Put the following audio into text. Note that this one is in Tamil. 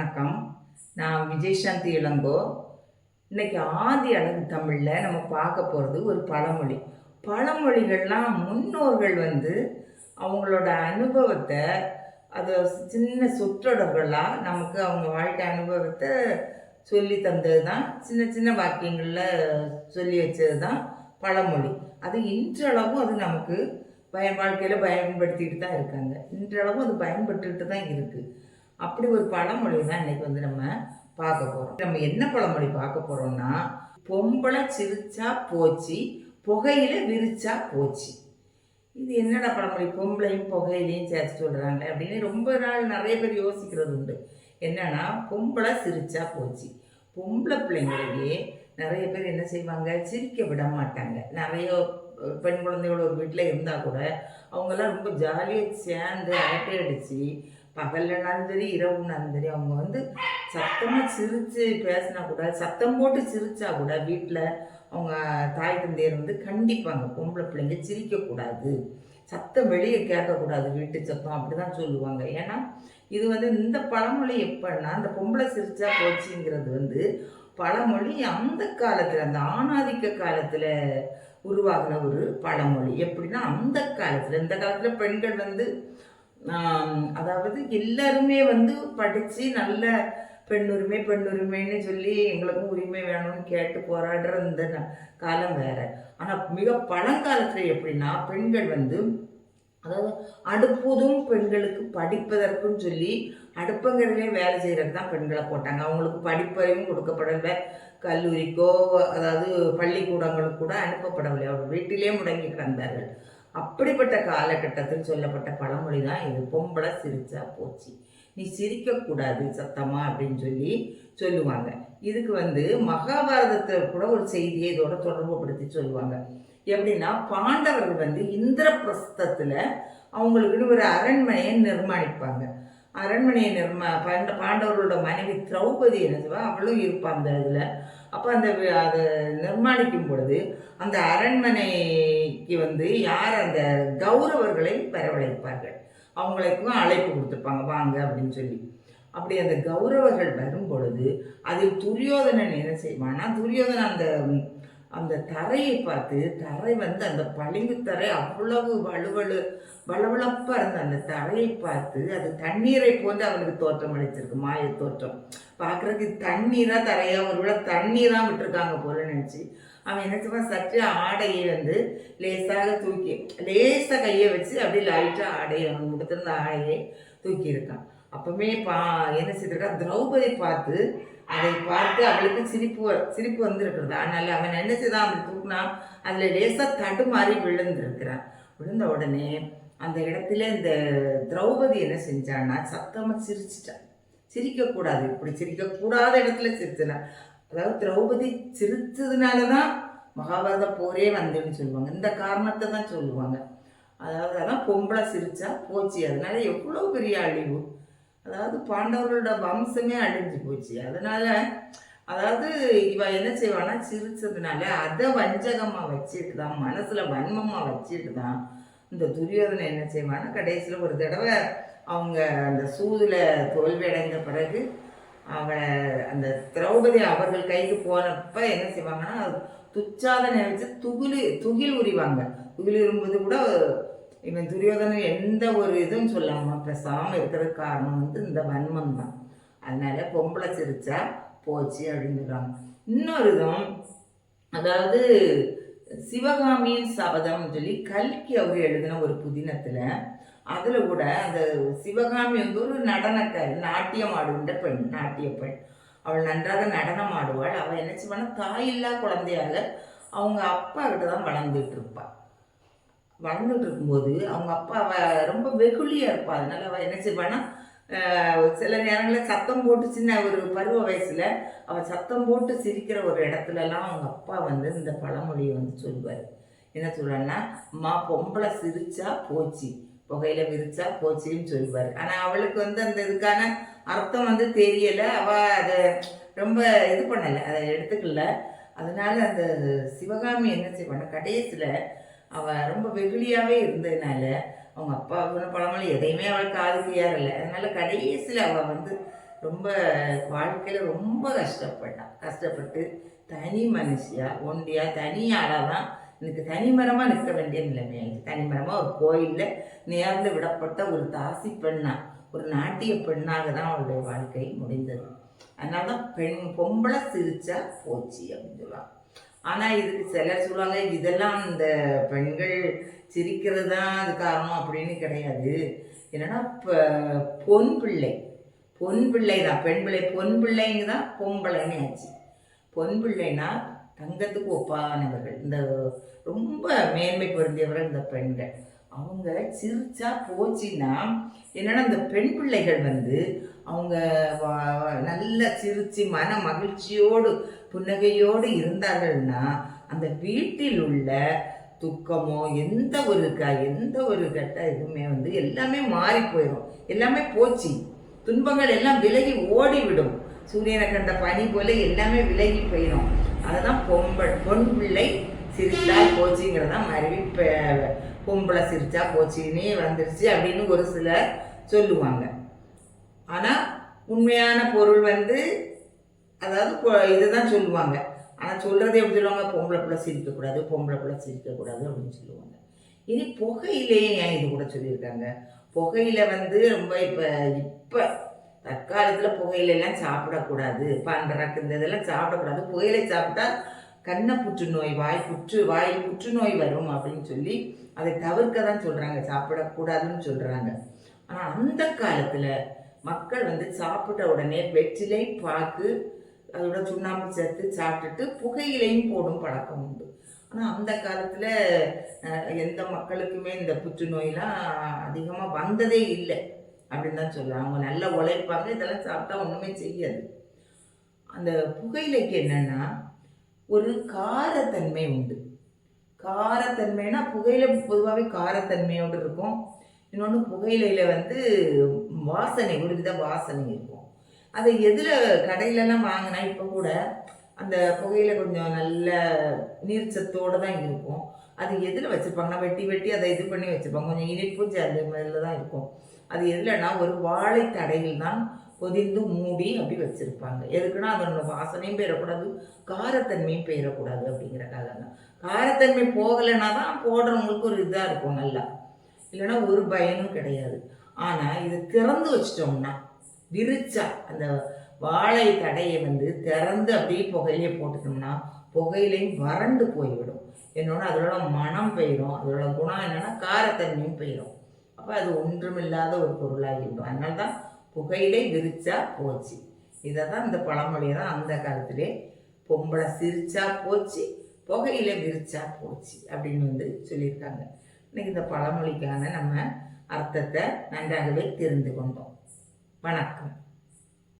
வணக்கம். நான் விஜயசாந்தி இளங்கோ. இன்னைக்கு ஆதி அழகு தமிழில் நம்ம பார்க்க போகிறது ஒரு பழமொழி. பழமொழிகள்லாம் முன்னோர்கள் வந்து அவங்களோட அனுபவத்தை அது சின்ன சொற்றொடர்களாக நமக்கு அவங்க வாழ்க்கை அனுபவத்தை சொல்லி தந்தது தான் சின்ன சின்ன வாக்கியங்களில் சொல்லி வச்சது தான் பழமொழி. அது இன்றளவும் அது நமக்கு பய வாழ்க்கையில் பயன்படுத்திக்கிட்டு தான் இருக்காங்க. இன்றளவும் அது பயன்பட்டுக்கிட்டு தான் இருக்குது அப்படி ஒரு பழமொழி தான் இன்னைக்கு வந்து நம்ம பார்க்க போகிறோம் நம்ம என்ன பழமொழி பார்க்க போகிறோம்னா பொம்பளை சிரிச்சா போச்சு புகையில விரிச்சா போச்சு. இது என்னடா பழமொழி? பொம்பளையும் புகையிலையும் சேர்த்து சொல்கிறாங்க அப்படின்னு ரொம்ப நாள் நிறைய பேர் யோசிக்கிறது உண்டு. என்னன்னா பொம்பளை சிரிச்சா போச்சு. பொம்பளை பிள்ளைங்களையே நிறைய பேர் என்ன செய்வாங்க? சிரிக்க விட மாட்டாங்க. நிறைய பெண் குழந்தைகளோட ஒரு வீட்டில் இருந்தால் கூட அவங்கெல்லாம் ரொம்ப ஜாலியாக சேர்ந்து அரட்டை அடித்து பகல்லனாலும் சரி இரவுனாலும் சரி அவங்க வந்து சத்தமாக சிரித்து பேசினா கூட சத்தம் போட்டு சிரித்தா கூட வீட்டில் அவங்க தாய் தந்தையர் வந்து கண்டிப்பாங்க பொம்பளை பிள்ளைங்க சிரிக்கக்கூடாது சத்தம் வெளியே கேட்கக்கூடாது வீட்டு சத்தம் அப்படி தான் சொல்லுவாங்க. ஏன்னா இது வந்து இந்த பழமொழி எப்படின்னா அந்த பொம்பளை சிரிச்சா போச்சுங்கிறது வந்து பழமொழி அந்த காலத்தில் அந்த ஆணாதிக்க காலத்தில் உருவாகின ஒரு பழமொழி. எப்படின்னா அந்த காலத்தில் இந்த காலத்தில் பெண்கள் வந்து அதாவது எல்லாருமே வந்து படித்து நல்ல பெண்ணுரிமை பெண்ணுரிமைன்னு சொல்லி எங்களுக்கும் உரிமை வேணும்னு கேட்டு போராடுற இந்த காலம் வேறு. ஆனால் மிக பழங்காலத்தில் எப்படின்னா பெண்கள் வந்து அதாவது அடுப்பதும் பெண்களுக்கு படிப்பதற்கும் சொல்லி அடுப்பங்கரையிலே வேலை செய்கிறது தான் பெண்களை போட்டாங்க. அவங்களுக்கு படிப்பறையும் கொடுக்கப்படலை. கல்லூரிக்கோ அதாவது பள்ளிக்கூடங்களுக்கு கூட அனுப்பப்படவில்லை. அவர் வீட்டிலே முடங்கி கிடந்தார்கள். அப்படிப்பட்ட காலகட்டத்தில் சொல்லப்பட்ட பழமொழி தான் இது. பொம்பளை சிரிச்சா போச்சு. நீ சிரிக்கக்கூடாது சத்தமா அப்படின்னு சொல்லி சொல்லுவாங்க. இதுக்கு வந்து மகாபாரதத்தில் கூட ஒரு செய்தியை இதோட தொடர்புபடுத்தி சொல்லுவாங்க. எப்படின்னா பாண்டவர்கள் வந்து இந்திரபிரஸ்தத்தில் அவங்களுக்குன்னு ஒரு அரண்மனையை நிர்மாணிப்பாங்க. அரண்மனையை நிர்மா பாண்ட பாண்டவர்களோட மனைவி திரௌபதி என்ன அவளும் இருப்பாள் அந்த இதில். அப்போ அந்த அதை நிர்மாணிக்கும் பொழுது அந்த அரண்மனைக்கு வந்து யார் அந்த கௌரவர்களை வரவழைப்பார்கள்? அவங்களுக்கும் அழைப்பு கொடுத்துருப்பாங்க. வாங்க அப்படின்னு சொல்லி. அப்படி அந்த கௌரவர்கள் வரும் பொழுது அதில் துரியோதனன் என்ன செய்வான்னா துரியோதனன் அந்த அந்த தரையை பார்த்து தரை வந்து அந்த பளிங்கு தரை அவ்வளவு வலுவலு வளவளப்பாக இருந்த அந்த தரையை பார்த்து அது தண்ணீரை போன்று அவனுக்கு தோற்றம் அளிச்சிருக்கு மாய தோற்றம். பார்க்குறதுக்கு தண்ணீராக தரையாக ஒரு விட தண்ணீராக விட்டுருக்காங்க போல நினச்சி அவன் என்ன செய்வான்? சற்று ஆடையை வந்து லேசாக தூக்கி லேசாக கையை வச்சு அப்படியே லைட்டாக ஆடையை அவன் கொடுத்துருந்த ஆடையை தூக்கியிருக்கான். அப்பவுமே பா என்ன செய்திருக்கா? திரௌபதி பார்த்து அதை பார்த்து அவளுக்கு சிரிப்பு சிரிப்பு வந்திருக்கிறது. அதனால அவன் நினைச்சுதான் செய்தான் அப்படி தூக்குனா அதில் லேசாக தடுமாறி விழுந்திருக்கிறான். விழுந்த உடனே அந்த இடத்துல இந்த திரௌபதி என்ன செஞ்சான்னா சத்தமாக சிரிச்சிட்டான். சிரிக்கக்கூடாது இப்படி சிரிக்கக்கூடாத இடத்துல சிரிச்சினான் அதாவது திரௌபதி சிரித்ததுனால தான் மகாபாரத போரே வந்துன்னு சொல்லுவாங்க. இந்த காரணத்தை தான் சொல்லுவாங்க. அதாவது அதான் பொம்பளை சிரிச்சா போச்சு. அதனால எவ்வளோ பெரிய அழிவு. அதாவது பாண்டவர்களோட வம்சமே அழிஞ்சு போச்சு. அதனால அதாவது இவ என்ன செய்வானா சிரிச்சதுனால அதை வஞ்சகமாக வச்சுட்டு தான் மனசில் வன்மமாக வச்சுட்டு தான் இந்த துரியோதனை என்ன செய்வானா கடைசியில் ஒரு தடவை அவங்க அந்த சூதில் தோல்வி அடைந்த பிறகு அவளை அந்த திரௌபதி அவர்கள் கைக்கு போனப்ப என்ன செய்வாங்கன்னா துச்சாதனை வச்சு துகில் துகில் உரிவாங்க. துகில் உரிம்போது கூட இவன் துரியோதனன் எந்த ஒரு இதுவும் சொல்லாமல் பேசாமல் இருக்கிறதுக்கு காரணம் வந்து இந்த வன்மம் தான். அதனால பொம்பளை சிரிச்சா போச்சு அப்படின்னு இன்னொரு இதுவும் அதாவது சிவகாமியின் சபதம்னு சொல்லி கல்கி அவர் எழுதின ஒரு புதினத்தில் அதில் கூட அந்த சிவகாமி வந்து ஒரு நடனக்காரி நாட்டியம் ஆடுகின்ற பெண் நாட்டிய பெண். அவள் நன்றாக நடனம் ஆடுவாள். அவள் என்ன செய்வானா தாயில்லா குழந்தையாக அவங்க அப்பா கிட்ட தான் வளர்ந்துட்டு இருப்பாள் வளர்ந்துட்டு இருக்கும்போது அவங்க அப்பா அவ ரொம்ப வெகுளியாக இருப்பா அதனால அவள் என்ன செய்வானா சில நேரங்களில் சத்தம் போட்டு சின்ன ஒரு பருவ வயசில் அவள் சத்தம் போட்டு சிரிக்கிற ஒரு இடத்துலலாம் அவங்க அப்பா வந்து இந்த பழமொழியை வந்து சொல்லுவார். என்ன சொல்கிறான்னா அம்மா பொம்பளை சிரிச்சா போச்சு. புகையில விரிச்சா போச்சுன்னு சொல்லுவார். ஆனால் அவளுக்கு வந்து அந்த இதுக்கான அர்த்தம் வந்து தெரியலை. அவள் அதை ரொம்ப இது பண்ணலை அதை எடுத்துக்கல. அதனால அந்த சிவகாமி என்ன செய்வானா கடைசியில் அவள் ரொம்ப வெகுளியாகவே இருந்ததுனால அவங்க அப்பா சொன்ன பழமொழி எதையுமே அவளுக்கு காது ஏறலை அதனால கடைசியில் அவள் வந்து ரொம்ப வாழ்க்கையில் ரொம்ப கஷ்டப்பட்டான் கஷ்டப்பட்டு தனி மனுஷியாக ஒண்டியா தனியாளாக தான் எனக்கு தனிமரமாக நிற்க வேண்டிய நிலைமை தனிமரமாக ஒரு கோயிலில் நேர்ந்து விடப்பட்ட ஒரு தாசி பெண்ணா ஒரு நாட்டிய பெண்ணாக தான் அவளுடைய வாழ்க்கை முடிந்தது. அதனால தான் பெண் பொம்பளை சிரிச்சா போச்சு அப்படின்னு சொல்லுவாங்க. ஆனால் இதுக்கு சிலர் சொல்லுவாங்க இதெல்லாம் இந்த பெண்கள் சிரிக்கிறது தான் அது காரணம் அப்படின்னு கிடையாது. என்னன்னா இப்போ பொன் பிள்ளை. பொன் பிள்ளை தான் பெண் பிள்ளை பொன் பிள்ளைங்க தான் பொம்பளைன்னு ஆச்சு. பொன் பிள்ளைனா தங்கத்துக்கு ஒப்பானவர்கள். இந்த ரொம்ப மேன்மை பொருந்தியவர்கள் இந்த பெண்கள். அவங்க சிரிச்சா போச்சுன்னா என்னன்னா இந்த பெண் பிள்ளைகள் வந்து அவங்க வா- நல்ல சிரிச்சு மன மகிழ்ச்சியோடு புன்னகையோடு இருந்தார்கள்னா அந்த வீட்டில் உள்ள துக்கமோ எந்த ஒரு க எந்த ஒரு கெட்ட இதுவுமே வந்து எல்லாமே மாறி போயிடும் எல்லாமே போச்சு. துன்பங்கள் எல்லாம் விலகி ஓடிவிடும். சூரியனை கண்ட பனி போல எல்லாமே விலகி போயிடும் அதுதான் பொம்பள் பொன் பிள்ளை சிரித்தால் போச்சுங்கிறதான் மருவி பொம்பளை சிரிச்சா போச்சுன்னே வந்துருச்சு அப்படின்னு ஒரு சிலர் சொல்லுவாங்க. ஆனால் உண்மையான பொருள் வந்து அதாவது இதுதான் சொல்லுவாங்க. ஆனால் சொல்கிறது எப்படி சொல்லுவாங்க? பொம்பளை பிள்ளை சிரிக்கக்கூடாது பொம்பளை பிள்ளை சிரிக்கக்கூடாது அப்படின்னு சொல்லுவாங்க. இனி புகையிலேயே ஏன் இது கூட சொல்லியிருக்காங்க? புகையில வந்து ரொம்ப இப்போ இப்போ தற்காலத்தில் புகையிலெல்லாம் சாப்பிடக்கூடாது. பன்றக்கு இந்த இதெல்லாம் சாப்பிடக்கூடாது. புகையிலை சாப்பிட்டா கண்ணை புற்றுநோய் வாய் புற்று வாயில் புற்றுநோய் வரும் அப்படின்னு சொல்லி அதை தவிர்க்க தான் சொல்கிறாங்க சாப்பிடக்கூடாதுன்னு சொல்கிறாங்க ஆனால் அந்த காலத்தில் மக்கள் வந்து சாப்பிட்ட உடனே வெற்றிலை பாக்கு அதோட சுண்ணாம்பு சேர்த்து சாப்பிட்டுட்டு புகையிலையும் போடும் பழக்கம் உண்டு. ஆனால் அந்த காலத்தில் எந்த மக்களுக்குமே இந்த புற்றுநோயெலாம் அதிகமாக வந்ததே இல்லை அப்படின்னு தான் சொல்லுவாங்க அவங்க நல்லா உழைப்பாங்க இதெல்லாம் சாப்பிட்டா ஒன்றுமே செய்யாது. அந்த புகையிலைக்கு என்னென்னா ஒரு காரத்தன்மை உண்டு. காரத்தன்மைனா புகையில பொதுவாகவே காரத்தன்மையோடு இருக்கும். இன்னொன்று புகையிலையில் வந்து வாசனை ஒரு வித வாசனை இருக்கும். அதை எதில் கடையிலலாம் வாங்கினா இப்போ கூட அந்த புகையில கொஞ்சம் நல்ல நீர்ச்சத்தோடு தான் இருக்கும். அது எதில் வச்சுருப்பாங்கன்னா வெட்டி வெட்டி அதை இது பண்ணி வச்சுருப்பாங்க. கொஞ்சம் இனிப்பு அந்த மாதிரில தான் இருக்கும். அது எதுலன்னா ஒரு வாழை தடையில் தான் பொதிந்து மூடி அப்படி வச்சுருப்பாங்க. எதுக்குன்னா அதனோட வாசனையும் பெறக்கூடாது காரத்தன்மையும் பெறக்கூடாது அப்படிங்கிறக்காக தான் காரத்தன்மை போகலைன்னா தான் போடுறவங்களுக்கு ஒரு இதாக இருக்கும் நல்லா. இல்லைன்னா ஒரு பயனும் கிடையாது. ஆனால் இது திறந்து வச்சிட்டோம்னா விரிச்சா அந்த வாழை தடையை வந்து திறந்து அப்படியே புகையிலே போட்டுட்டோம்னா புகையிலையும் வறண்டு போய்விடும். என்னோட அதோட மனம் போயிடும் அதோட குணம் என்னென்னா காரத்தன்மையும் போயிடும் அப்போ அது ஒன்றுமில்லாத ஒரு பொருளாகிவிடும். அதனால தான் புகையிலை விரிச்சா போச்சு. இதை தான் இந்த பழமொழியை தான் அந்த காலத்திலே பொம்பளை சிரிச்சா போச்சு புகையில விரிச்சா போச்சு அப்படின்னு வந்து சொல்லியிருக்காங்க. இன்னைக்கு இந்த பழமொழிக்கான நம்ம அர்த்தத்தை நன்றாகவே தெரிந்து கொண்டோம். வணக்கம்.